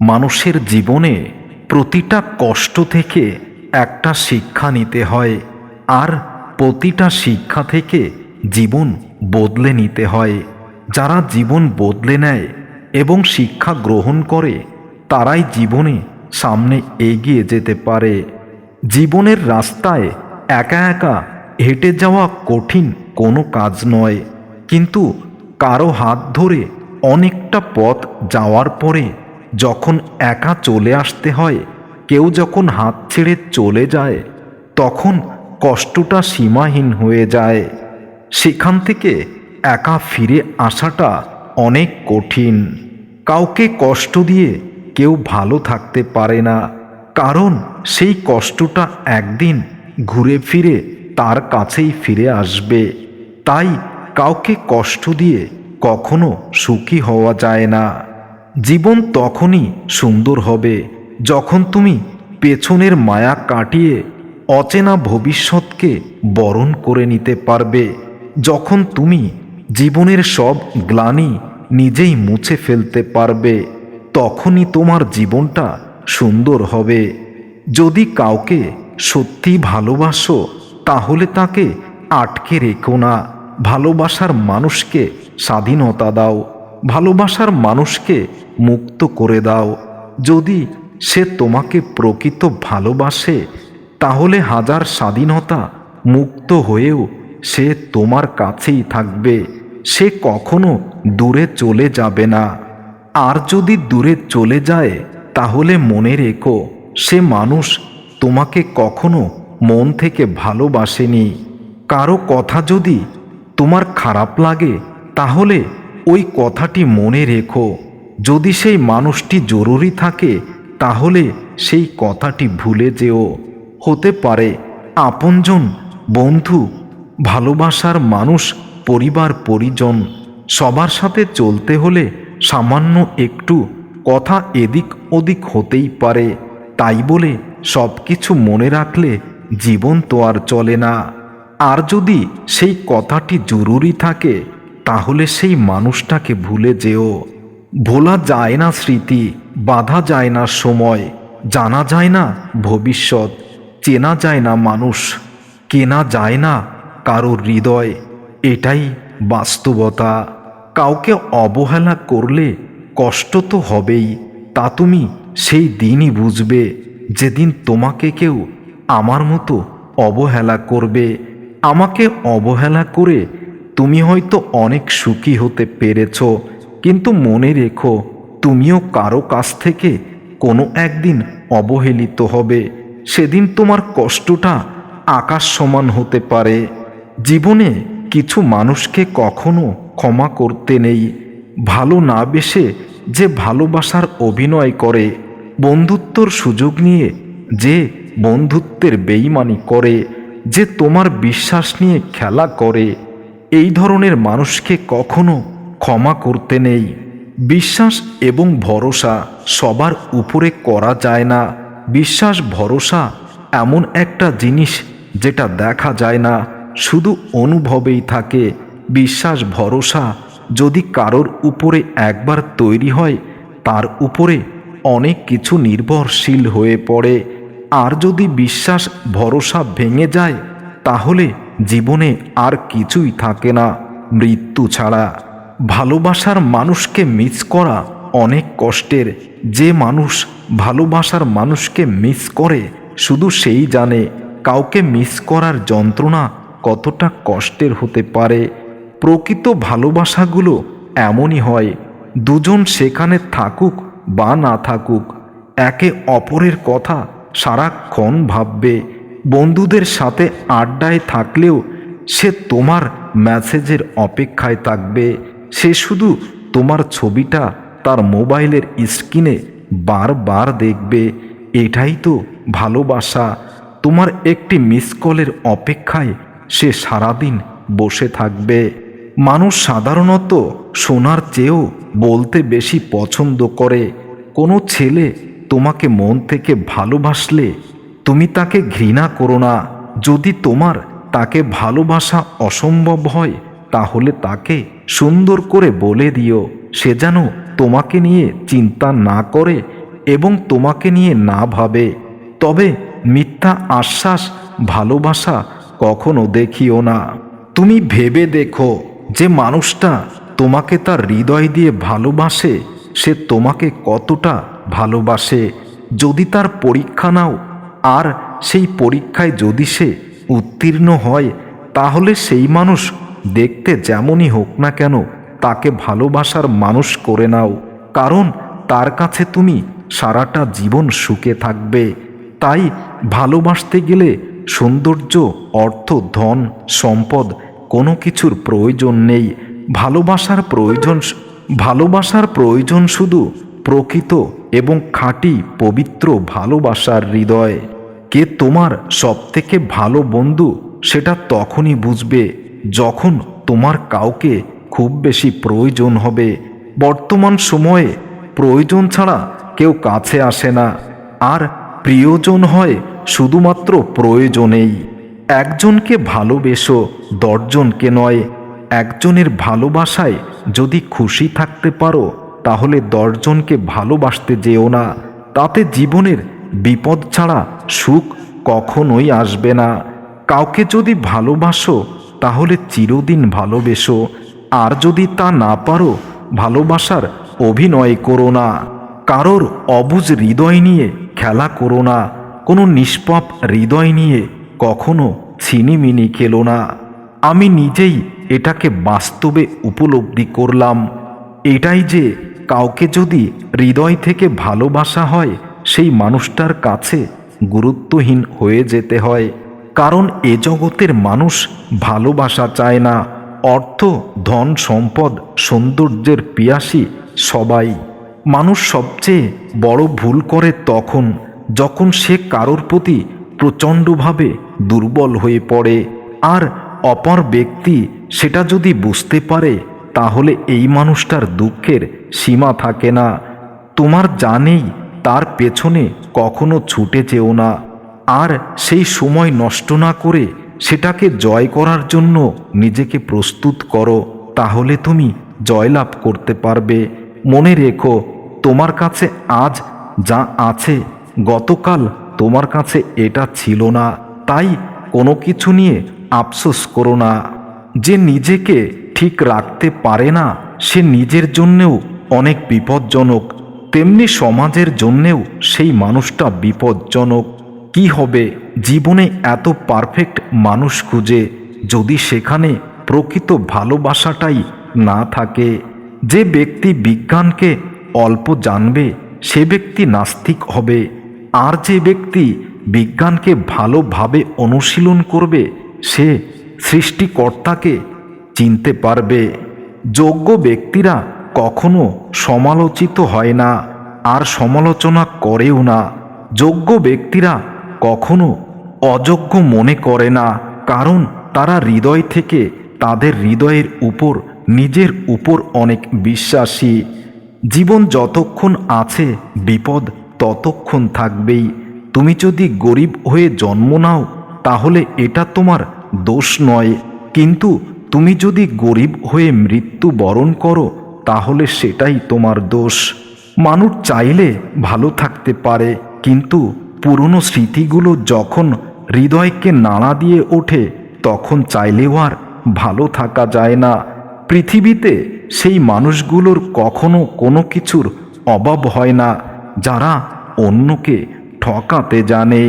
মানুষের জীবনে প্রতিটা কষ্ট থেকে একটা শিক্ষা নিতে হয়, আর প্রতিটা শিক্ষা থেকে জীবন বদলে নিতে হয়। যারা জীবন বদলে নেয় এবং শিক্ষা গ্রহণ করে, তারাই জীবনে সামনে এগিয়ে যেতে পারে। জীবনের রাস্তায় একা একা হেঁটে যাওয়া কঠিন কোনো কাজ নয়, কিন্তু কারও হাত ধরে অনেকটা পথ যাওয়ার পরে যখন একা চলে আসতে হয়, কেউ যখন হাত ছেড়ে চলে যায়, তখন কষ্টটা সীমাহীন হয়ে যায়। সেখান থেকে একা ফিরে আসাটা অনেক কঠিন। কাউকে কষ্ট দিয়ে কেউ ভালো থাকতে পারে না, কারণ সেই কষ্টটা একদিন ঘুরে ফিরে তার কাছেই ফিরে আসবে। তাই কাউকে কষ্ট দিয়ে কখনো সুখী হওয়া যায় না। জীবন তখনই সুন্দর হবে, যখন তুমি পেছনের মায়া কাটিয়ে অচেনা ভবিষ্যৎকে বরণ করে নিতে পারবে, যখন তুমি জীবনের সব গ্লানি নিজেই মুছে ফেলতে পারবে, তখনই তোমার জীবনটা সুন্দর হবে। যদি কাউকে সত্যি ভালোবাসো, তাহলে তাকে আটকে রেখো না, ভালোবাসার মানুষকে স্বাধীনতা দাও। ভালোবাসার মানুষকে মুক্ত করে দাও। যদি সে তোমাকে প্রকৃত ভালোবাসে, তাহলে হাজার স্বাধীনতা মুক্ত হয়েও সে তোমার কাছেই থাকবে। সে কখনো দূরে চলে যাবে না। আর যদি দূরে চলে যায়, তাহলে মনে রেখো, সে মানুষ তোমাকে কখনো মন থেকে ভালোবাসেনি। কারও কথা যদি তোমার খারাপ লাগে, তাহলে ওই কথাটি মনে রেখো, যদি সেই মানুষটি জরুরি থাকে, তাহলে সেই কথাটি ভুলে যেও। হতে পারে, আপনজন, বন্ধু, ভালোবাসার মানুষ, পরিবার, পরিজন, সবার সাথে চলতে হলে সামান্য একটু কথা এদিক ওদিক হতেই পারে। তাই বলে সব কিছু মনে রাখলে জীবন তো আর চলে না। আর যদি সেই কথাটি জরুরি থাকে তাহলে সেই মানুষটাকে ভুলে যেও। ভোলা যায় না স্মৃতি, বাধা যায় না সময়, জানা যায় না ভবিষ্যৎ, চেনা যায় না মানুষ, কেনা যায় না কারোর হৃদয়। এটাই বাস্তবতা। কাউকে অবহেলা করলে কষ্ট তো হবেই, তা তুমি সেই দিনই বুঝবে। যেদিন তোমাকে কেউ আমার মতো অবহেলা করবে, আমাকে অবহেলা করে তুমি হয়তো অনেক সুখী হতে পেরেছ, কিন্তু মনে রেখো, তুমিও কারও কাছ থেকে কোনো একদিন অবহেলিত হবে। সেদিন তোমার কষ্টটা আকাশ সমান হতে পারে। জীবনে কিছু মানুষকে কখনো ক্ষমা করতে নেই। ভালো না বেসে যে ভালোবাসার অভিনয় করে, বন্ধুত্বর সুযোগ নিয়ে যে বন্ধুত্বের বেইমানি করে, যে তোমার বিশ্বাস নিয়ে খেলা করে। এই ধরনের মানুষকে কখনো ক্ষমা করতে নেই। বিশ্বাস এবং ভরসা সবার উপরে করা যায় না। বিশ্বাস, ভরসা এমন একটা জিনিস যেটা দেখা যায় না, শুধু অনুভবেই থাকে। বিশ্বাস, ভরসা যদি কারোর উপরে একবার তৈরি হয়, তার উপরে অনেক কিছু নির্ভরশীল হয়ে পড়ে। আর যদি বিশ্বাস, ভরসা ভেঙে যায়, তাহলে জীবনে আর কিছুই থাকে না। মৃত্যু ছাড়া ভালোবাসার মানুষকে মিস করা অনেক কষ্টের। যে মানুষ ভালোবাসার মানুষকে মিস করে, শুধু সেই জানে কাউকে মিস করার যন্ত্রণা কতটা কষ্টের হতে পারে। প্রকৃত ভালোবাসাগুলো এমনই হয়, দুজন সেখানে থাকুক বা না থাকুক, একে অপরের কথা সারাক্ষণ ভাববে। বন্ধুদের সাথে আড্ডায় থাকলেও সে তোমার মেসেজের অপেক্ষায় থাকবে। সে শুধু তোমার ছবিটা তার মোবাইলের স্ক্রিনে বারবার দেখবে। এটাই তো ভালোবাসা। তোমার একটি মিস কলের অপেক্ষায় সে সারাদিন বসে থাকবে। মানুষ সাধারণত শোনার চেয়েও বলতে বেশি পছন্দ করে। কোনো ছেলে তোমাকে মন থেকে ভালোবাসলে তুমি তাকে ঘৃণা করো না। যদি তোমার তাকে ভালোবাসা অসম্ভব হয়, তাহলে তাকে সুন্দর করে বলে দিও। সে যেন তোমাকে নিয়ে চিন্তা না করে এবং তোমাকে নিয়ে না ভাবে। তবে মিথ্যা আশ্বাস, ভালোবাসা কখনো দেখিও না। তুমি ভেবে দেখো যে মানুষটা তোমাকে তার হৃদয় দিয়ে ভালোবাসে, সে তোমাকে কতটা ভালোবাসে। যদি তার পরীক্ষা নাও আর সেই পরীক্ষায় যদি সে উত্তীর্ণ হয়, তাহলে সেই মানুষ দেখতে যেমনই হোক না কেন তাকে ভালোবাসার মানুষ করে নাও। কারণ তার কাছে তুমি সারাটা জীবন সুখে থাকবে। তাই ভালোবাসতে গেলে সৌন্দর্য, অর্থ, ধন, সম্পদ কোনো কিছুর প্রয়োজন নেই। ভালোবাসার প্রয়োজন ভালোবাসার প্রয়োজন শুধু প্রকৃত এবং খাঁটি পবিত্র ভালোবাসার হৃদয়। কে তোমার সবথেকে ভালো বন্ধু সেটা তখনই বুঝবে যখন তোমার কাউকে খুব বেশি প্রয়োজন হবে। বর্তমান সময়ে প্রয়োজন ছাড়া কেউ কাছে আসে না। আর প্রিয়জন হয় শুধুমাত্র প্রয়োজনেই। একজনকে ভালোবেসো দশজনকে নয়, একজনের ভালোবাসায় যদি খুশি থাকতে পারো তাহলে দশজনকে ভালোবাসতে যেও না। তাতে জীবনের বিপদ ছাড়া সুখ কখনোই আসবে না। কাউকে যদি ভালোবাসো, তাহলে চিরদিন ভালোবেসো। আর যদি তা না পারো, ভালোবাসার অভিনয় করো না। কারোর অবুজ হৃদয় নিয়ে খেলা করো না। কোনো নিষ্পাপ হৃদয় নিয়ে কখনো ছিনিমিনি খেলো না। আমি নিজেই এটাকে বাস্তবে উপলব্ধি করলাম। এটাই যে কাউকে যদি হৃদয় থেকে ভালোবাসা হয়, সেই মানুষটার কাছে গুরুত্বহীন হয়ে যেতে হয়। কারণ এ জগতের মানুষ ভালোবাসা চায় না। অর্থ, ধন, সম্পদ, সৌন্দর্যের পিয়াসী সবাই। মানুষ সবচেয়ে বড় ভুল করে তখন, যখন সে কারোর প্রতি প্রচণ্ডভাবে দুর্বল হয়ে পড়ে। আর অপর ব্যক্তি সেটা যদি বুঝতে পারে, তাহলে এই মানুষটার দুঃখের সীমা থাকে না। তোমার জানেই তার পেছনে কখনো ছুটে যেও না। আর সেই সময় নষ্ট না করে সেটাকে জয় করার জন্য নিজেকে প্রস্তুত করো, তাহলে তুমি জয়লাভ করতে পারবে। মনে রেখো, তোমার কাছে আজ যা আছে, গতকাল তোমার কাছে এটা ছিল না। তাই কোনো কিছু নিয়ে আফসোস করো না। যে নিজেকে ঠিক রাখতে পারে না, সে নিজের জন্যেও অনেক বিপজ্জনক, তেমনি সমাজের জন্যেও সেই মানুষটা বিপজ্জনক। কি হবে? জীবনে এত পারফেক্ট মানুষ খুঁজে যদি সেখানে প্রকৃত ভালোবাসাটাই না থাকে। যে ব্যক্তি বিজ্ঞানকে অল্প জানবে, সে ব্যক্তি নাস্তিক হবে। আর যে ব্যক্তি বিজ্ঞানকে ভালোভাবে অনুশীলন করবে, সে সৃষ্টিকর্তাকে চিনতে পারবে। যোগ্য ব্যক্তিরা কখনো সমালোচিত হয় না আর সমালোচনা করেও না। যোগ্য ব্যক্তিরা কখনো অযোগ্য মনে করে না, কারণ তারা হৃদয় থেকে তাদের হৃদয়ের উপর, নিজের উপর অনেক বিশ্বাসী। জীবন যতক্ষণ আছে, বিপদ ততক্ষণ থাকবেই। তুমি যদি গরিব হয়ে জন্ম নাও, তাহলে এটা তোমার দোষ নয়। কিন্তু তুমি যদি গরিব হয়ে মৃত্যু বরণ করো তাহলে সেটাই তোমার দোষ। মানুষ চাইলে ভালো থাকতে পারে, কিন্তু পুরনো স্মৃতিগুলো যখন হৃদয়কে নাড়া দিয়ে ওঠে, তখন চাইলেও আর ভালো থাকা যায় না। পৃথিবীতে সেই মানুষগুলোর কখনো কোনো কিছুর অভাব হয় না, যারা অন্যকে ঠকাতে জানে।